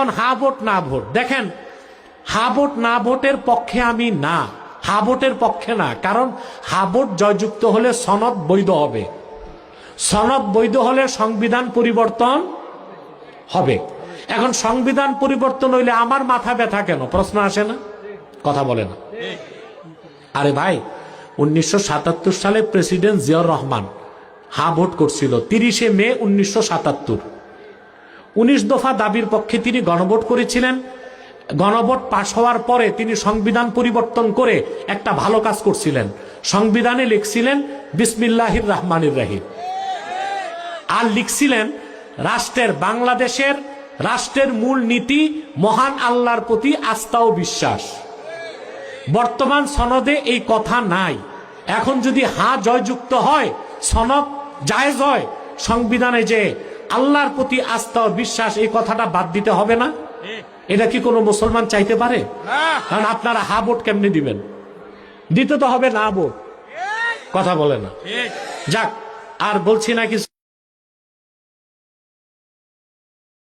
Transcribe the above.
এখন হা ভোট, না ভোট। দেখেন, হা ভোট, না ভোটের পক্ষে আমি না। হা ভোটের পক্ষে না, কারণ হা ভোট জয়যুক্ত হলে সনদ বৈধ হবে। সনদ বৈধ হলে সংবিধান পরিবর্তন হবে। এখন সংবিধান পরিবর্তন হইলে আমার মাথা ব্যথা কেন? প্রশ্ন আসে না? কথা বলে না। আরে ভাই, উনিশশো সাতাত্তর সালে প্রেসিডেন্ট জিয়াউর রহমান হা ভোট করছিল, তিরিশে মে উনিশশো সাতাত্তর। উনিশ দফা দাবির পক্ষে তিনি গণভোট করেছিলেন। গণভোট পাশ হওয়ার পরে তিনি সংবিধান পরিবর্তন করে একটা ভালো কাজ করছিলেন। সংবিধানে লিখছিলেন, বিসমিল্লাহির রহমানির রাহিম। আর লিখছিলেন, রাষ্ট্রের বাংলাদেশের রাষ্ট্রের মূল নীতি, মহান আল্লাহর প্রতি আস্থা ও বিশ্বাস। বর্তমান সনদে এই কথা নাই। এখন যদি হা জয়যুক্ত হয়, সনদ জায়েজ হয়, সংবিধানে যে আল্লাহর প্রতি আস্থা ও বিশ্বাস এই কথাটা বাদ দিতে হবে না। এটা কি কোন মুসলমান চাইতে পারে? কারণ আপনারা হা ভোট কেমনি দিবেন? দিতে তো হবে না বোট কথা বলে না। যাক আর বলছি না কিছু।